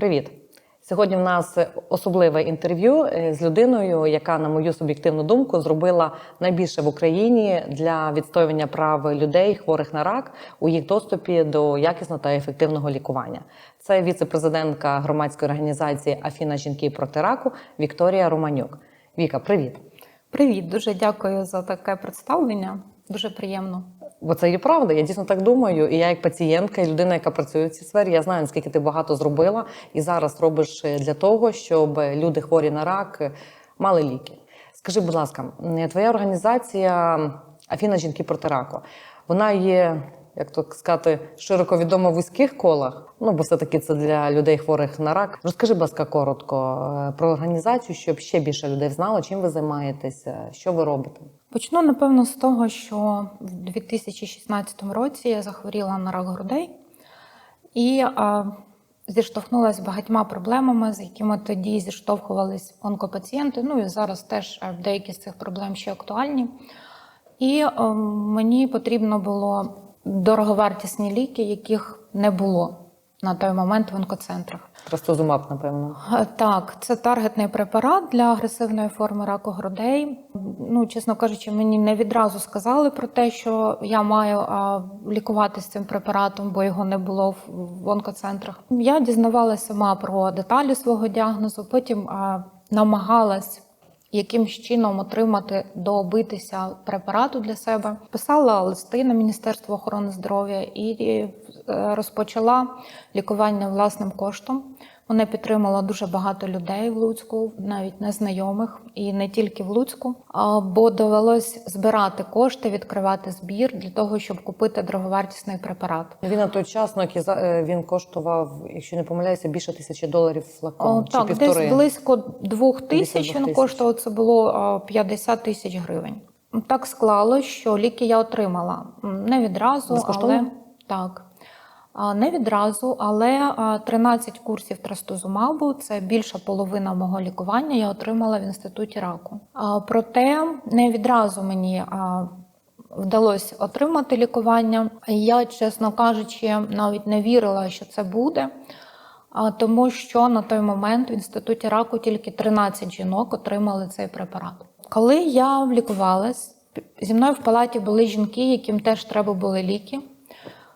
Привіт! Сьогодні в нас особливе інтерв'ю е, з людиною, яка, на мою суб'єктивну думку, зробила найбільше в Україні для відстоювання прав людей, хворих на рак, у їх доступі до якісного та ефективного лікування. Це віце-президентка громадської організації Афіна жінки проти раку Вікторія Романюк. Віка, привіт! Привіт, дуже дякую за таке представлення. Дуже приємно. Бо це є правда, я дійсно так думаю. І я, як пацієнтка, і людина, яка працює в цій сфері, я знаю, наскільки ти багато зробила і зараз робиш е, для того, щоб люди хворі на рак е, мали ліки. Скажи, будь ласка, твоя організація Афіна жінки проти раку, вона є, як то сказати, широко відома в вузьких колах. Ну, бо все-таки це для людей хворих на рак. Розкажи, будь ласка, коротко е, про організацію, щоб ще більше людей знало, чим ви займаєтеся, що ви робите. Почну напевно з того, що в 2016 році я захворіла на рак грудей і а, зіштовхнулася з багатьма проблемами, з якими тоді зіштовхувались онкопацієнти. Ну і зараз теж е, деякі з цих проблем ще актуальні. І е, мені потрібно було дороговартісні ліки, яких не було на той момент в онкоцентрах. Трастозумаб, напевно. Е, Так, це таргетний препарат для агресивної форми раку грудей. Ну, чесно кажучи, мені не відразу сказали про те, що я маю лікуватися цим препаратом, бо його не було в, онкоцентрах. Я дізнавалася сама про деталі свого діагнозу, потім намагалась якимсь чином отримати добитися препарату для себе. Писала листи на Міністерство охорони здоров'я і е, розпочала лікування власним коштом. Мене підтримало дуже багато людей в Луцьку, навіть незнайомих, і не тільки в Луцьку. Бо довелось збирати кошти, відкривати збір для того, щоб купити дороговартісний препарат. Він на той час за- е, він коштував, якщо не помиляюся, більше тисячі доларів флакон. О, чи так, півтори. десь близько двох тисяч він коштував. Це було а, 50 тисяч гривень. Так склало, що ліки я отримала не відразу, Безкоштовно? але так. Не відразу, але 13 курсів трастузумабу це більша половина мого лікування. Я отримала в інституті раку. Проте не відразу мені вдалося отримати лікування. Я, чесно кажучи, навіть не вірила, що це буде. Тому що на той момент в інституті раку тільки 13 жінок отримали цей препарат. Коли я лікувалась, зі мною в палаті були жінки, яким теж треба були ліки.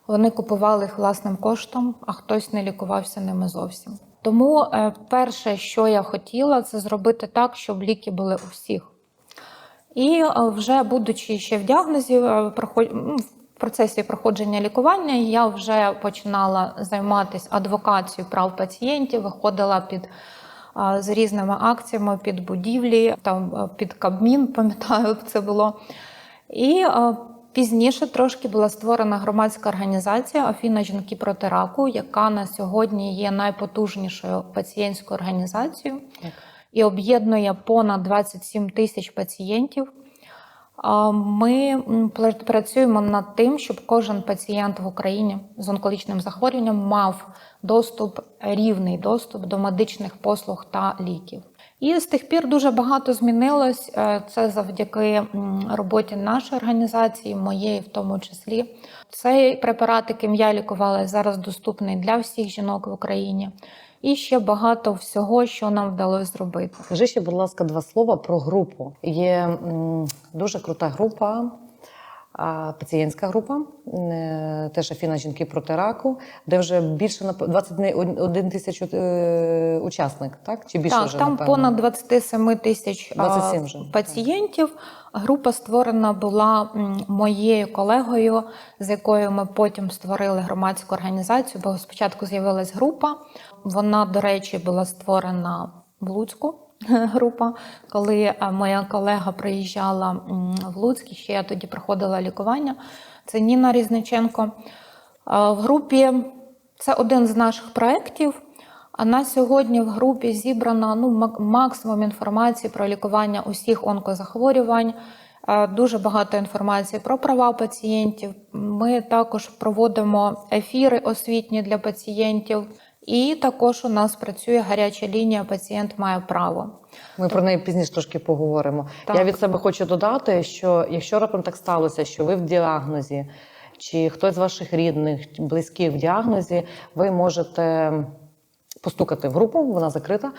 Вони купували їх власним коштом, а хтось не лікувався ними зовсім. Тому е, перше, що я хотіла, це зробити так, щоб ліки були у всіх. І е, вже будучи ще в діагнозі, е, в процесі проходження лікування, я вже починала займатися адвокацією прав пацієнтів, виходила під з різними акціями під будівлі, там під Кабмін, пам'ятаю, це було. І пізніше трошки була створена громадська організація Афіна жінки проти раку, яка на сьогодні є найпотужнішою пацієнтською організацією Так. і об'єднує понад 27 тисяч пацієнтів. Ми працюємо над тим, щоб кожен пацієнт в Україні з онкологічним захворюванням мав доступ, рівний доступ до медичних послуг та ліків. І з тих пір дуже багато змінилось. Е, Це завдяки роботі нашої організації, моєї в тому числі. Цей препарат, яким я лікувалася, зараз доступний для всіх жінок в Україні. І ще багато всього, що нам вдалося зробити. Скажи ще, будь ласка, два слова про групу. Є дуже крута група. А, Пацієнтська група, е, теж Афіна жінки проти раку, де вже більше на 21 тисяч е, учасник, так? Чи більше так, вже, там напевно? понад 27 тисяч 27 вже, пацієнтів. Група створена була моєю колегою, з якою ми потім створили громадську організацію. Бо спочатку з'явилась група. Вона, до речі, була створена в Луцьку. Група, коли е, моя колега приїжджала в Луцьк, ще я тоді проходила лікування. Це Ніна Різниченко. Е, В групі це один з наших проєктів. А на сьогодні в групі зібрано ну, максимум інформації про лікування усіх онкозахворювань. Е, Дуже багато інформації про права пацієнтів. Ми також проводимо ефіри освітні для пацієнтів. І також у нас працює гаряча лінія Пацієнт має право. Ми про неї пізніше трошки поговоримо. Так. Я від себе хочу додати, що якщо раптом так сталося, що ви в діагнозі, чи хтось з ваших рідних, близьких в діагнозі, ви можете постукати в групу, вона закрита,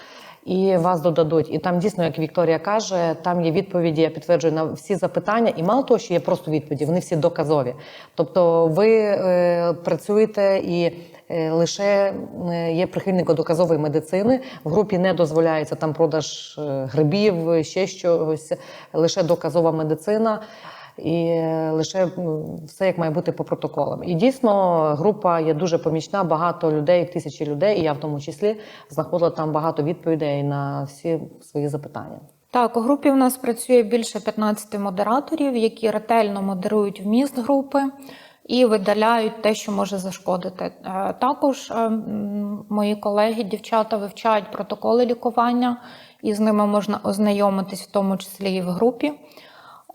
і вас додадуть. І там дійсно, як Вікторія каже, там є відповіді, я підтверджую на всі запитання. І мало того, що є просто відповіді, вони всі доказові. Тобто, ви е, працюєте і. Е, Лише е, є прихильником доказової медицини. В групі не дозволяється там продаж е, грибів, ще щось, лише доказова медицина і лише все як має бути по протоколам. І дійсно група є дуже помічна. Багато людей, тисячі людей, і я в тому числі знаходила там багато відповідей на всі свої запитання. Так, у групі в нас працює більше 15 модераторів, які ретельно модерують вміст групи і видаляють те, що може зашкодити. Е, Також е, мої колеги, дівчата вивчають протоколи лікування, і з ними можна ознайомитись, в тому числі і в групі.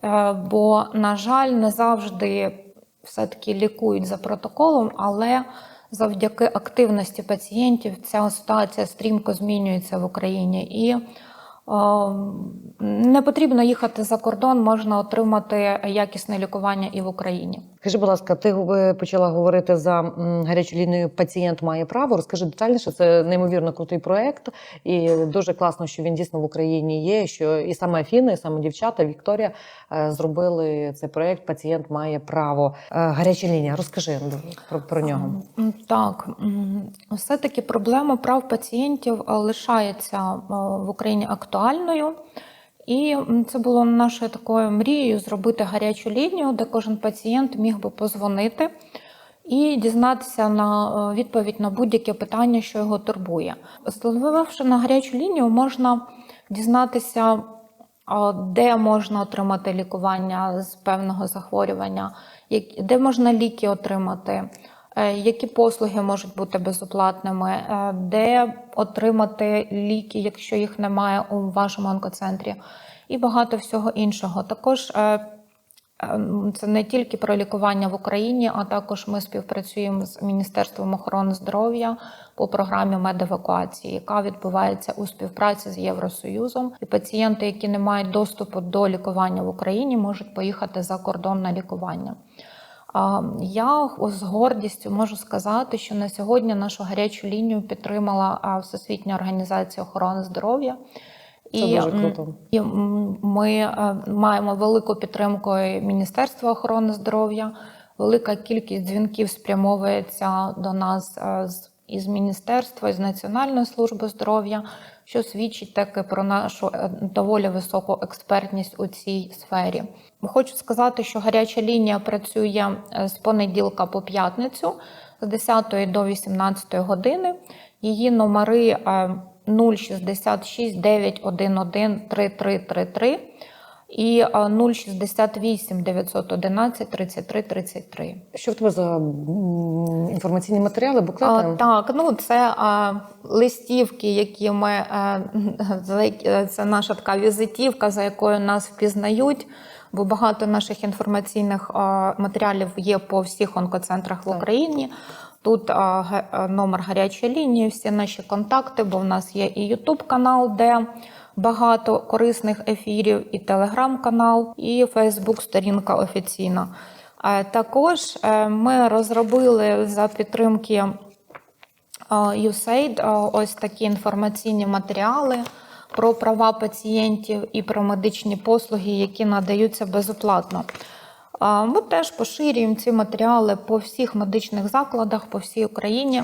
Е, Бо, на жаль, не завжди все-таки лікують за протоколом, але завдяки активності пацієнтів ця ситуація стрімко змінюється в Україні. І не потрібно їхати за кордон, можна отримати якісне лікування і в Україні. Скажи, будь ласка, ти е, почала говорити за гарячу лінію Пацієнт має право. Розкажи детальніше. Це неймовірно крутий проект, і дуже класно, що він дійсно в Україні є. Що і саме Афіна, і саме дівчата Вікторія е, зробили цей проект Пацієнт має право. Е, Гаряча лінія. Розкажи про, про нього. Так, все-таки проблема прав пацієнтів е, лишається е, в Україні актуальною. І це було нашою такою мрією зробити гарячу лінію, де кожен пацієнт міг би позвонити і дізнатися на е, відповідь на будь-яке питання, що його турбує. Зателефонувавши на гарячу лінію, можна дізнатися, де можна отримати лікування з певного захворювання, де можна ліки отримати, е, які послуги можуть бути безоплатними, е, де отримати ліки, якщо їх немає у вашому онкоцентрі, і багато всього іншого. Також е, Ем, Це не тільки про лікування в Україні, а також ми співпрацюємо з Міністерством охорони здоров'я по програмі медевакуації, яка відбувається у співпраці з Євросоюзом. І пацієнти, які не мають доступу до лікування в Україні, можуть поїхати за кордон на лікування. Я з гордістю можу сказати, що на сьогодні нашу гарячу лінію підтримала Всесвітня організація охорони здоров'я. Це дуже круто. і ми е, маємо велику підтримку Міністерства охорони здоров'я. Велика кількість дзвінків спрямовується до нас е, з із міністерства, із Національної служби здоров'я, що свідчить таки про нашу е, доволі високу експертність у цій сфері. Хочу сказати, що гаряча лінія працює е, з понеділка по п'ятницю з 10 до 18 години. Її номери е, 066 911 3333 і е, 068 911 33 33. Що в тебе за інформаційні матеріали, буклети? А, так, ну це а, листівки, які ми а, е, це наша така візитівка, за якою нас впізнають. Бо багато наших інформаційних а, матеріалів є по всіх онкоцентрах в Україні. Тут а, а, номер гарячої лінії, всі наші контакти, бо в нас є і Ютуб канал, де багато корисних ефірів, і телеграм-канал, і Фейсбук-сторінка офіційна. Е, Також е, ми розробили за підтримки е, USAID ось такі інформаційні матеріали про права пацієнтів і про медичні послуги, які надаються безоплатно. Ми теж поширюємо ці матеріали по всіх медичних закладах по всій Україні.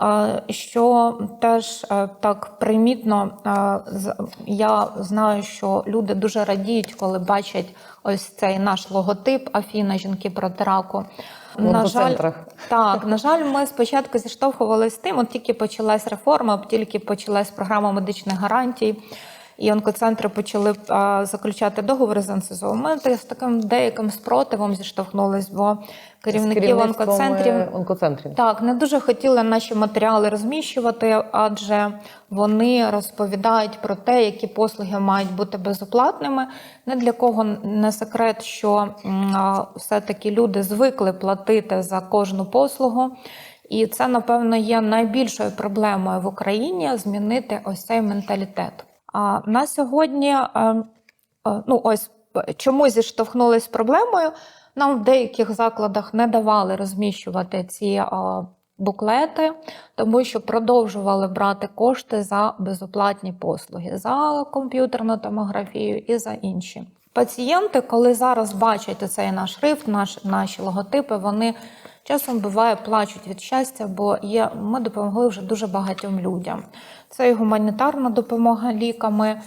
Е, Що теж е, так примітно, е, я знаю, що люди дуже радіють, коли бачать ось цей наш логотип Афіна жінки проти раку. В онкоцентрах. Так, на жаль, ми спочатку зіштовхувалися з тим, от тільки почалась реформа, тільки почалась програма медичних гарантій, і онкоцентри почали а, заключати договори з НСЗО. Ми з таким деяким спротивом зіштовхнулись, бо керівників онкоцентрів е, онкоцентрів. так, не дуже хотіли наші матеріали розміщувати, адже вони розповідають про те, які послуги мають бути безоплатними. Не для кого не секрет, що все-таки люди звикли платити за кожну послугу. І це, напевно, є найбільшою проблемою в Україні змінити ось цей менталітет. А на сьогодні, е, е, ну ось чому зіштовхнулись з проблемою. Нам в деяких закладах не давали розміщувати ці буклети, тому що продовжували брати кошти за безоплатні послуги, за комп'ютерну томографію і за інші. Пацієнти, коли зараз бачать цей наш шрифт, наш, наші логотипи, вони часом буває плачуть від щастя, бо є, ми допомогли вже дуже багатьом людям. Це і гуманітарна допомога ліками,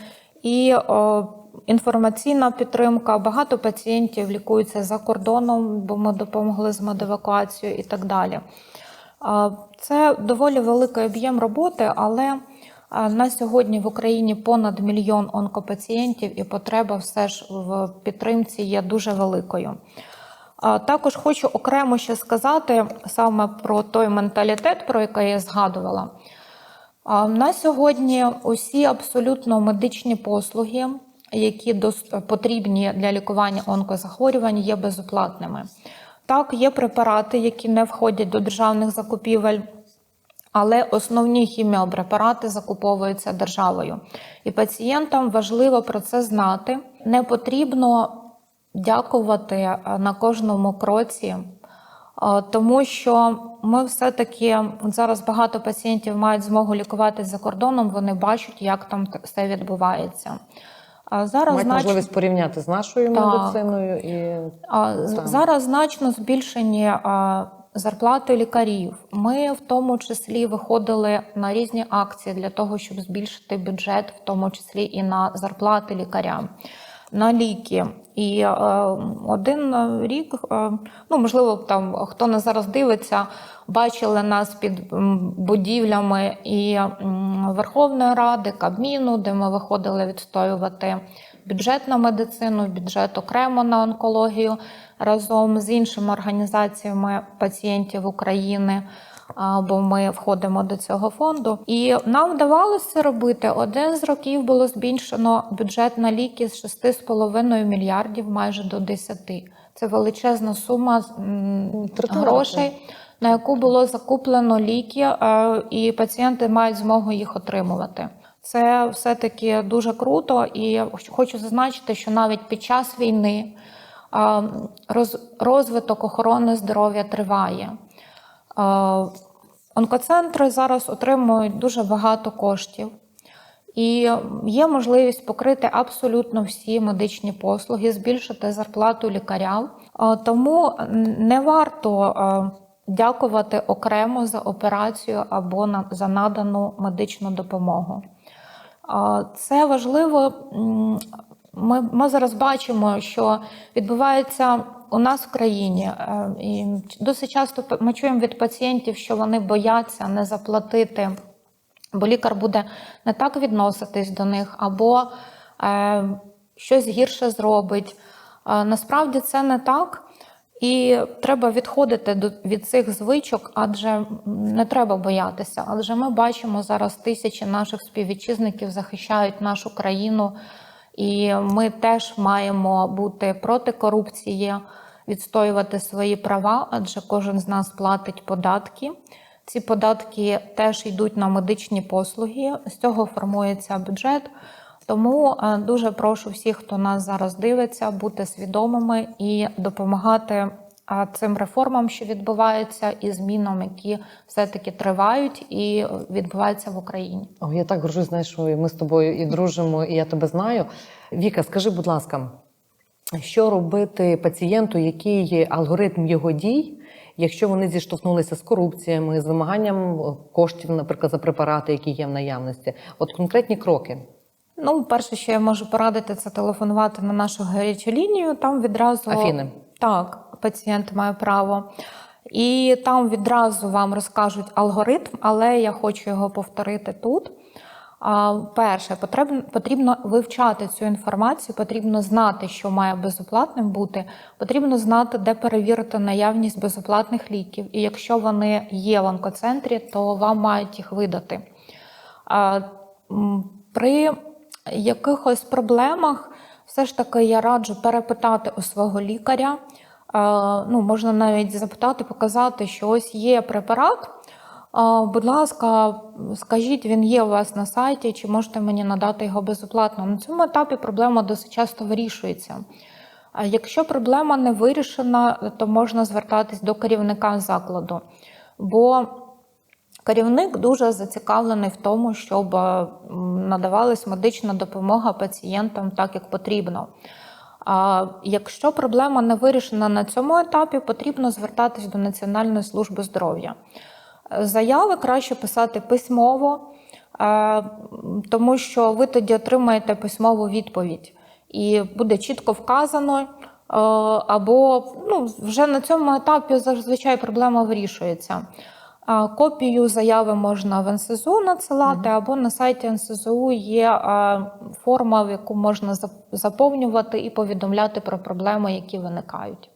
і о, інформаційна підтримка. Багато пацієнтів лікуються за кордоном, бо ми допомогли з медевакуацією і так далі. Це доволі великий об'єм роботи, але на сьогодні в Україні понад мільйон онкопацієнтів, і потреба все ж в підтримці є дуже великою. Також хочу окремо ще сказати саме про той менталітет, про який я згадувала. На сьогодні усі абсолютно медичні послуги, які потрібні для лікування онкозахворювань, є безоплатними. Так, є препарати, які не входять до державних закупівель, але основні хіміопрепарати закуповуються державою. І пацієнтам важливо про це знати. Не потрібно дякувати е, на кожному кроці, е, тому що ми все-таки зараз багато пацієнтів мають змогу лікуватися за кордоном, вони бачать, як там все відбувається. А зараз Мають значно- можливість порівняти з нашою Так. медициною і а, Зараз значно збільшені а, зарплати лікарів. Ми в тому числі виходили на різні акції для того, щоб збільшити бюджет, в тому числі і на зарплати лікарям, на ліки. І е, один рік, е, ну можливо, там хто нас зараз дивиться, бачили нас під будівлями і Верховної Ради, Кабміну, де ми виходили відстоювати бюджет на медицину, бюджет окремо на онкологію разом з іншими організаціями пацієнтів України. Бо ми входимо до цього фонду, і нам вдавалося робити. Один з років було збільшено бюджет на ліки з 6,5 мільярдів майже до 10. Це величезна сума Третина. грошей, на яку було закуплено ліки, е, і пацієнти мають змогу їх отримувати. Це все-таки дуже круто, і хочу зазначити, що навіть під час війни е, розвиток охорони здоров'я триває. Е, Онкоцентри зараз отримують дуже багато коштів. І є можливість покрити абсолютно всі медичні послуги, збільшити зарплату лікарям. Тому не варто дякувати окремо за операцію або за надану медичну допомогу. Це важливо. Ми, ми зараз бачимо, що відбувається у нас в країні. е, І досить часто ми чуємо від пацієнтів, що вони бояться не заплатити бо лікар буде не так відноситись до них, або е, щось гірше зробить. Насправді це не так. І треба відходити до, від цих звичок, адже не треба боятися. Адже ми бачимо зараз тисячі наших співвітчизників захищають нашу країну, і ми теж маємо бути проти корупції, відстоювати свої права, адже кожен з нас платить податки. Ці податки теж йдуть на медичні послуги, з цього формується бюджет. Тому е, дуже прошу всіх, хто нас зараз дивиться, бути свідомими і допомагати е, цим реформам, що відбуваються, і змінам, які все-таки тривають і відбуваються в Україні. О, я так горжусь, знаєш, що ми з тобою і дружимо, і я тебе знаю. Віка, скажи, будь ласка, що робити пацієнту, який алгоритм його дій, якщо вони зіштовхнулися з корупціями, з вимаганням коштів, наприклад, за препарати, які є в наявності? От конкретні кроки. Ну, перше, що я можу порадити, це телефонувати на нашу гарячу лінію. Там відразу Афіни. так, пацієнт має право. І там відразу вам розкажуть алгоритм, але я хочу його повторити тут. Перше, потрібно, потрібно вивчати цю інформацію, потрібно знати, що має безоплатним бути, потрібно знати, де перевірити наявність безоплатних ліків. І якщо вони є в онкоцентрі, то вам мають їх видати. При якихось проблемах все ж таки я раджу перепитати у свого лікаря. Е, Ну, можна навіть запитати, показати, що ось є препарат. Е, Будь ласка, скажіть, він є у вас на сайті, чи можете мені надати його безоплатно? На цьому етапі проблема досить часто вирішується. Якщо проблема не вирішена, то можна звертатись до керівника закладу. Бо керівник дуже зацікавлений в тому, щоб е, надавалась медична допомога пацієнтам так, як потрібно. А якщо проблема не вирішена на цьому етапі, потрібно звертатись до Національної служби здоров'я. Заяви краще писати письмово, е, тому що ви тоді отримаєте письмову відповідь, і буде чітко вказано. е, Або ну, вже на цьому етапі зазвичай проблема вирішується. Копію заяви можна в НСЗУ надсилати, або на сайті НСЗУ є форма, в яку можна заповнювати і повідомляти про проблеми, які виникають.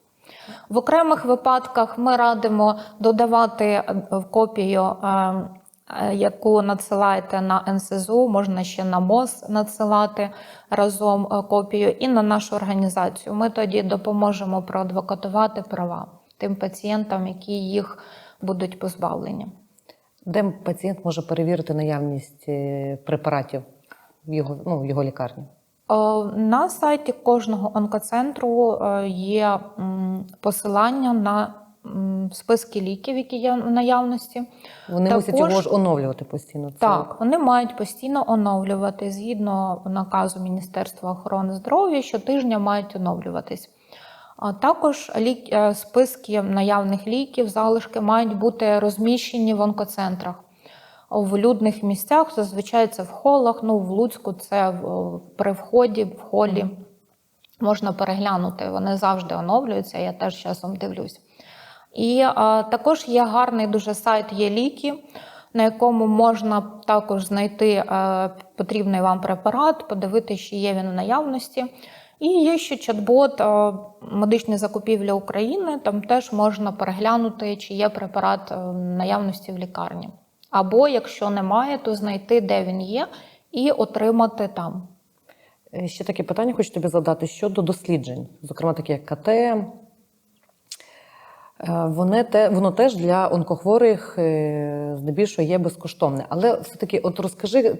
В окремих випадках ми радимо додавати е, в копію, е, е, яку надсилаєте на НСЗУ, можна ще на МОЗ надсилати разом копію, і на нашу організацію. Ми тоді допоможемо проадвокатувати права тим пацієнтам, які їх будуть позбавлені. Де пацієнт може перевірити наявність е, препаратів в його, ну, в його лікарні? Е, На сайті кожного онкоцентру е, є посилання на списки ліків, які є в наявності. Вони Також- мусять його ж оновлювати постійно. Це- Так, вони мають постійно оновлювати згідно наказу Міністерства охорони здоров'я, щотижня мають оновлюватись. А також е, списки наявних ліків, залишки мають бути розміщені в онкоцентрах. В людних місцях, зазвичай це в холах, ну в Луцьку це при вході, в холі. Можна переглянути, вони завжди оновлюються, я теж часом дивлюсь. І а, також є гарний дуже сайт є ліки, на якому можна також знайти е, потрібний вам препарат, подивитися, чи є він в наявності. І є ще чат-бот медичні закупівлі України. Там теж можна переглянути, чи є препарат е, наявності в лікарні. Або якщо немає, то знайти, де він є, і отримати там. Е, Ще таке питання хочу тобі задати щодо досліджень, зокрема такі як КТ. Е, Вони те, воно теж для онкохворих здебільшого є безкоштовне. Але все-таки, от розкажи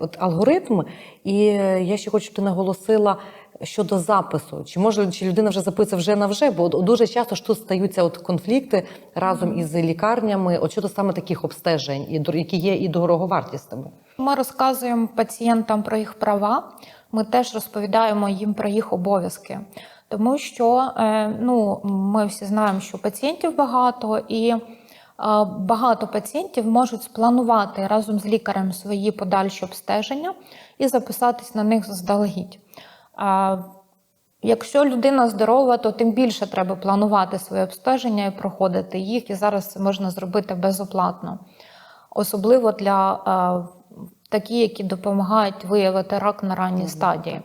от алгоритм, і я ще хочу, щоб ти наголосила щодо запису. Чи може чи людина вже записує вже на вже? Бо дуже часто ж тут стаються от конфлікти разом із лікарнями, от щодо саме таких обстежень, і які є і дороговартісними. Ми розказуємо пацієнтам про їх права. Ми теж розповідаємо їм про їх обов'язки, тому що е, ну, ми всі знаємо, що пацієнтів багато, і е, багато пацієнтів можуть спланувати разом з лікарем свої подальші обстеження і записатись на них заздалегідь. Е, Якщо людина здорова, то тим більше треба планувати своє обстеження і проходити їх. І зараз це можна зробити безоплатно, особливо для е, такі, які допомагають виявити рак на ранній стадії.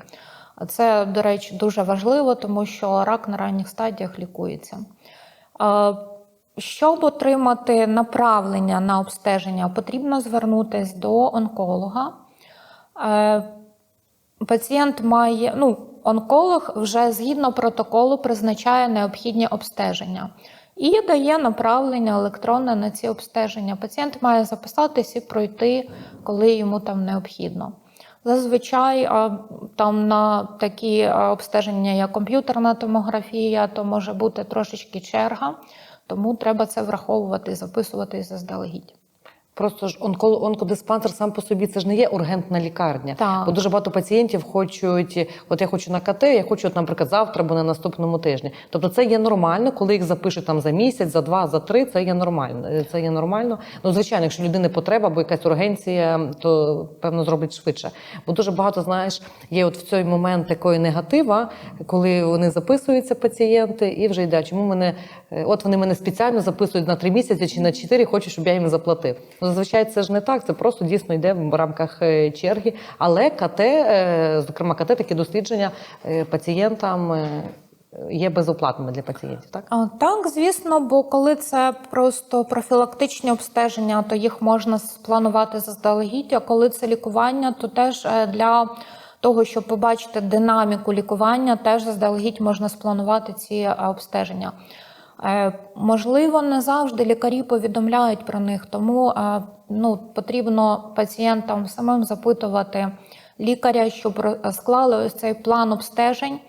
Це, до речі, дуже важливо, тому що рак на ранніх стадіях лікується. Е, Щоб отримати направлення на обстеження, потрібно звернутися до онколога. Пацієнт має, ну, онколог вже згідно протоколу призначає необхідні обстеження і дає направлення електронне на ці обстеження. Пацієнт має записатись і пройти, коли йому там необхідно. Зазвичай там на такі обстеження, як комп'ютерна томографія, то може бути трошечки черга, тому треба це враховувати і записувати заздалегідь. Просто ж онко, онкодиспансер сам по собі це ж не є ургентна лікарня. Так. Бо дуже багато пацієнтів хочуть, от я хочу на КТ, я хочу, от, наприклад, завтра або на наступному тижні. Тобто це є нормально, коли їх запишуть там за місяць, за два, за три. Це є нормально. Е, Це є нормально. Ну, звичайно, якщо людини потреба або якась ургенція, то певно зроблять швидше. Бо дуже багато, знаєш, є от в цей момент такої негатива, коли вони записуються, пацієнти, і вже йде. Чому мене, от вони мене спеціально записують на три місяці чи на чотири, хочуть, щоб я їм заплатив. Ну, зазвичай це ж не так, це просто дійсно йде в рамках е, черги. Але КТ, е, зокрема, КТ, такі дослідження е, пацієнтам е, є безоплатними для пацієнтів. Так? Так, звісно, бо коли це просто профілактичні обстеження, то їх можна спланувати заздалегідь. А коли це лікування, то теж е, для того, щоб побачити динаміку лікування, теж заздалегідь можна спланувати ці е, обстеження. Е, Можливо, не завжди лікарі повідомляють про них, тому е, ну, потрібно пацієнтам самим запитувати лікаря, щоб склали ось цей план обстежень.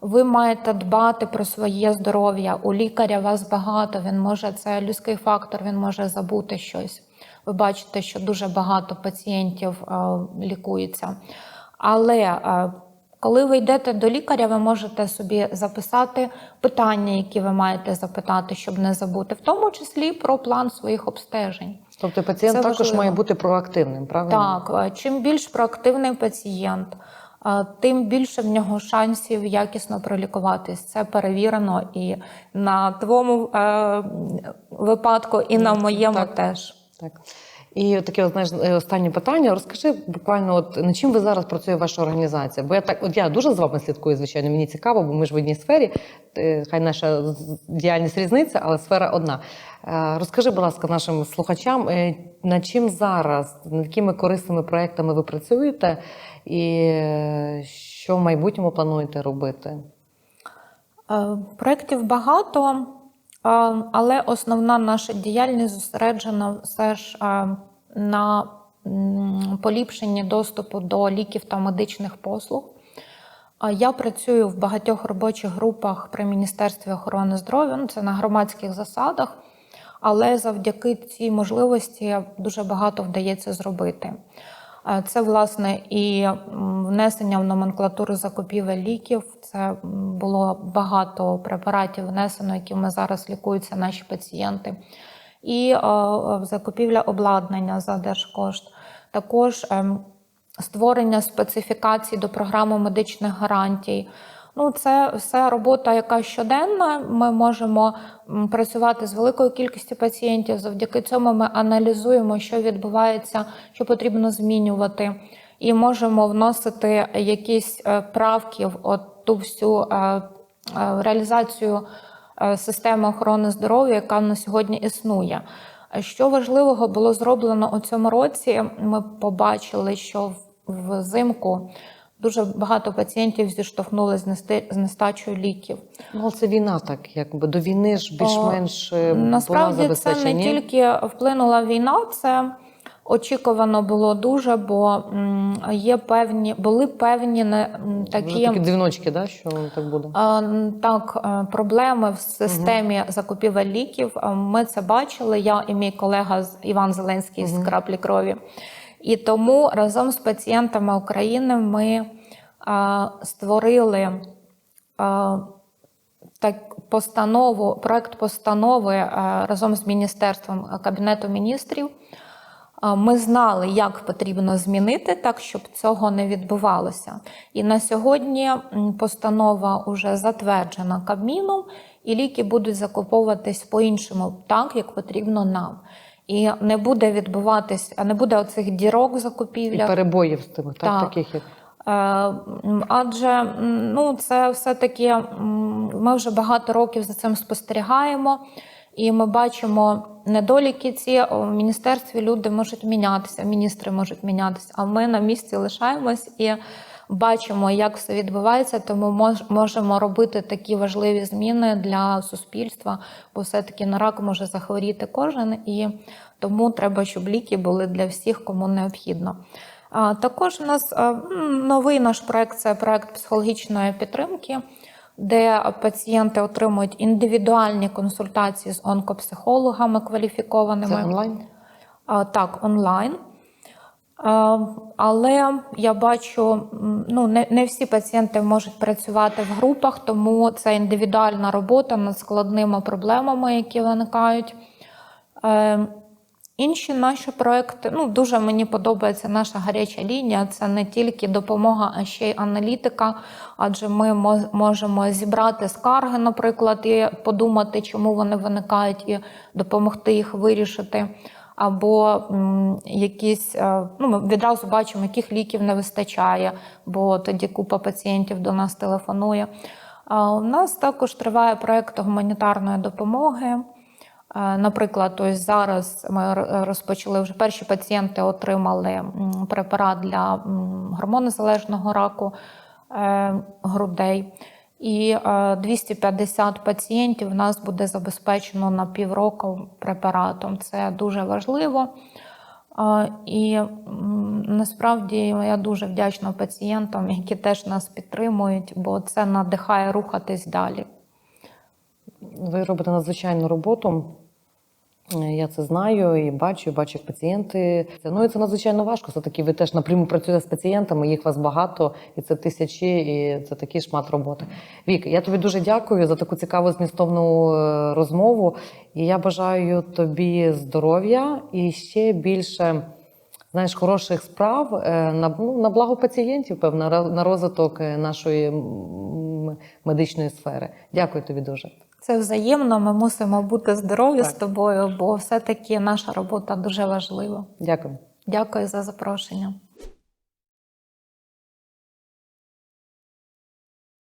Ви маєте дбати про своє здоров'я. У лікаря вас багато. Він може це людський фактор, він може забути щось. Ви бачите, що дуже багато пацієнтів е, лікується. Але коли ви йдете до лікаря, ви можете собі записати питання, які ви маєте запитати, щоб не забути, в тому числі про план своїх обстежень. Тобто пацієнт Це також важливо. має бути проактивним, правильно? Так, е, чим більш проактивний пацієнт, е, тим більше в нього шансів якісно пролікуватись. Це перевірено і на твоєму е, випадку, і на моєму Так. теж. Так. І таке, от, знаєш, е, останнє питання. Розкажи буквально, от над чим ви зараз працює ваша організація? Бо я так, от я дуже з вами слідкую, звичайно, мені цікаво, бо ми ж в одній сфері. Е, Хай наша діяльність різниця, але сфера одна. Е, Розкажи, будь ласка, нашим слухачам, над чим зараз, над якими корисними проектами ви працюєте, і що в майбутньому плануєте робити? Проєктів багато, але основна наша діяльність зосереджена все ж на поліпшенні доступу до ліків та медичних послуг. Я працюю в багатьох робочих групах при Міністерстві охорони здоров'я. Ну, це на громадських засадах, але завдяки цій можливості дуже багато вдається зробити. Це, власне, і внесення в номенклатуру закупівель ліків. Це було багато препаратів внесено, якими зараз лікуються наші пацієнти. І е, е, закупівля обладнання за держкошт. Також ем, створення специфікацій до програми медичних гарантій. Ну, це все робота, яка щоденна. Ми можемо працювати з великою кількістю пацієнтів. Завдяки цьому ми аналізуємо, що відбувається, що потрібно змінювати, і можемо вносити якісь е, правки в ту всю е, е, реалізацію системи охорони здоров'я, яка на сьогодні існує. Що важливого було зроблено у цьому році? Ми побачили, що взимку дуже багато пацієнтів зіштовхнулися з нестачею ліків. Ну, це війна, так якби до війни ж більш-менш е, була Насправді це не тільки вплинула війна, це очікувано було дуже, бо є певні, були певні не м, Вже такі. такі дзвіночки, да, що так буде. Так, е, проблеми в системі закупівель ліків. Е, Ми це бачили. Я і мій колега Іван Зеленський з краплі крові. І тому разом з пацієнтами України ми а, створили а, так, постанову, проект постанови а, разом з міністерством Кабінету міністрів. А, Ми знали, як потрібно змінити так, щоб цього не відбувалося. І на сьогодні постанова вже затверджена Кабміном, і ліки будуть закуповуватись по-іншому, так як потрібно нам. І не буде відбуватись, а не буде оцих дірок в І перебоїв з тими, так, Так. таких як. Е, Адже ну, це все-таки ми вже багато років за цим спостерігаємо, і ми бачимо недоліки ці у міністерстві. Люди можуть мінятися, міністри можуть мінятися. А ми на місці лишаємось і бачимо, як все відбувається. Тому мож- можемо робити такі важливі зміни для суспільства, бо все-таки на рак може захворіти кожен, і тому треба, щоб ліки були для всіх, кому необхідно. А, Також у нас а, новий наш проект це проект психологічної підтримки, де пацієнти отримують індивідуальні консультації з онкопсихологами кваліфікованими. Це онлайн? А, Так, онлайн. Але я бачу, ну не, не всі пацієнти можуть працювати в групах, тому це індивідуальна робота над складними проблемами, які виникають. Е, Інші наші проекти, ну дуже мені подобається наша гаряча лінія. Це не тільки допомога, а ще й аналітика. Адже ми можемо зібрати скарги, наприклад, і подумати, чому вони виникають, і допомогти їх вирішити. Або якісь, е, ну ми відразу бачимо, яких ліків не вистачає, бо тоді купа пацієнтів до нас телефонує. А у нас також триває проект гуманітарної допомоги. Е, Наприклад, ось зараз ми розпочали вже перші пацієнти отримали препарат для гормонозалежного раку е, грудей. І е, 250 пацієнтів у нас буде забезпечено на півроку препаратом. Це дуже важливо. І насправді я дуже вдячна пацієнтам, які теж нас підтримують, бо це надихає рухатись далі. Ви робите надзвичайну роботу. Е, Я це знаю і бачу, бачу, як пацієнти. Це- Ну і це надзвичайно важко. Все таки ви теж напряму працюєте з пацієнтами, їх вас багато, і це тисячі, і це такий шмат роботи. Вік, я тобі дуже дякую за таку цікаву змістовну е, розмову. І я бажаю тобі здоров'я і ще більше. Знаєш, хороших справ е, на, ну, на благо пацієнтів, певно, на розвиток нашої медичної сфери. Дякую тобі дуже. Це взаємно. Ми мусимо бути здорові з тобою, бо все-таки наша робота дуже важлива. Дякую. Дякую за запрошення.